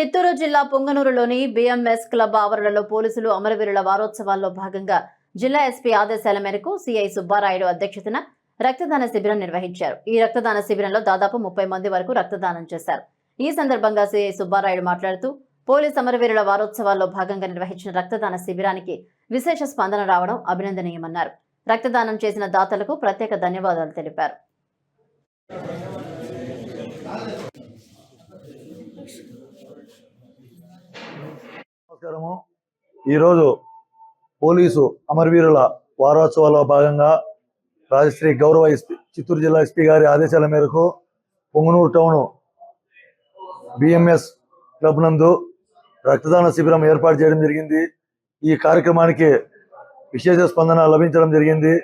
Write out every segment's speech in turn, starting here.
చిత్తూరు జిల్లా పొంగనూరులోని BMS club ఆవరణలో పోలీసులు అమరవీరుల వారోత్సవాల్లో భాగంగా జిల్లా ఎస్పీ ఆదేశాల మేరకు సిఐ సుబ్బారాయుడు అధ్యక్షతన రక్తదాన శిబిరం నిర్వహించారు. ఈ రక్తదాన శిబిరంలో దాదాపు ముప్పై మంది వరకు రక్తదానం చేశారు. ఈ సందర్భంగా సిఐ సుబ్బారాయుడు మాట్లాడుతూ పోలీస్ అమరవీరుల వారోత్సవాల్లో భాగంగా నిర్వహించిన రక్తదాన శిబిరానికి విశేష స్పందన రావడం అభినందనీయమన్నారు. రక్తదానం చేసిన దాతలకు ప్రత్యేక ధన్యవాదాలు తెలిపారు. ఈరోజు పోలీసు అమరవీరుల వారోత్సవాల్లో భాగంగా రాజశ్రీ గౌరవ ఎస్పీ చిత్తూరు జిల్లా ఎస్పీ గారి ఆదేశాల మేరకు పొంగనూరు టౌన్ బిఎంఎస్ క్లబ్ నందు రక్తదాన శిబిరం ఏర్పాటు చేయడం జరిగింది. ఈ కార్యక్రమానికి విశేష స్పందన లభించడం జరిగింది.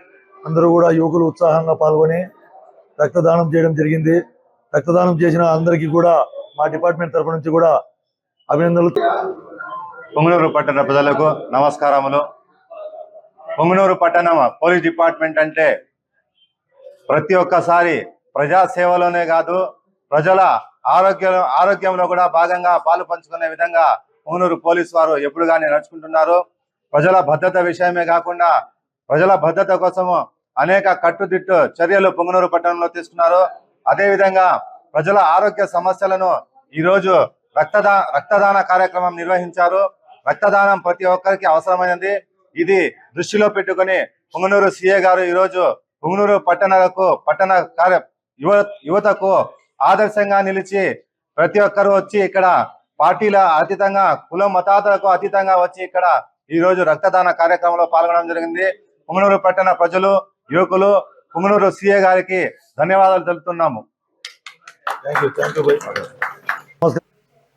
అందరూ కూడా యువకులు ఉత్సాహంగా పాల్గొని రక్తదానం చేయడం జరిగింది. రక్తదానం చేసిన అందరికీ కూడా మా డిపార్ట్మెంట్ తరపు నుంచి కూడా అభినందనలు. పొంగనూరు పట్టణ ప్రజలకు నమస్కారములు. పొంగనూరు పట్టణం పోలీస్ డిపార్ట్మెంట్ అంటే ప్రతి ఒక్కసారి ప్రజా సేవలోనే కాదు ప్రజల ఆరోగ్యం ఆరోగ్యంలో కూడా భాగంగా పాలు పంచుకునే విధంగా పొంగునూరు పోలీస్ వారు ఎప్పుడు కానీ నడుచుకుంటున్నారు. ప్రజల భద్రత విషయమే కాకుండా ప్రజల భద్రత కోసము అనేక కట్టుదిట్టు చర్యలు పొంగనూరు పట్టణంలో తీసుకున్నారు. అదేవిధంగా ప్రజల ఆరోగ్య సమస్యలను ఈరోజు రక్తదా రక్తదాన కార్యక్రమం నిర్వహించారు. రక్తదానం ప్రతి ఒక్కరికి అవసరమైనది. ఇది దృష్టిలో పెట్టుకొని పుంగనూరు సీఏ గారు ఈరోజు పుంగనూరు పట్టణాలకు పట్టణ కార్య యువ యువతకు ఆదర్శంగా నిలిచి ప్రతి ఒక్కరు వచ్చి ఇక్కడ పార్టీల అతీతంగా కుల మతాతలకు అతీతంగా వచ్చి ఇక్కడ ఈ రోజు రక్తదాన కార్యక్రమంలో పాల్గొనడం జరిగింది. పుంగనూరు పట్టణ ప్రజలు యువకులు పుంగనూరు సీఏ గారికి ధన్యవాదాలు తెలుపుతున్నాము. థ్యాంక్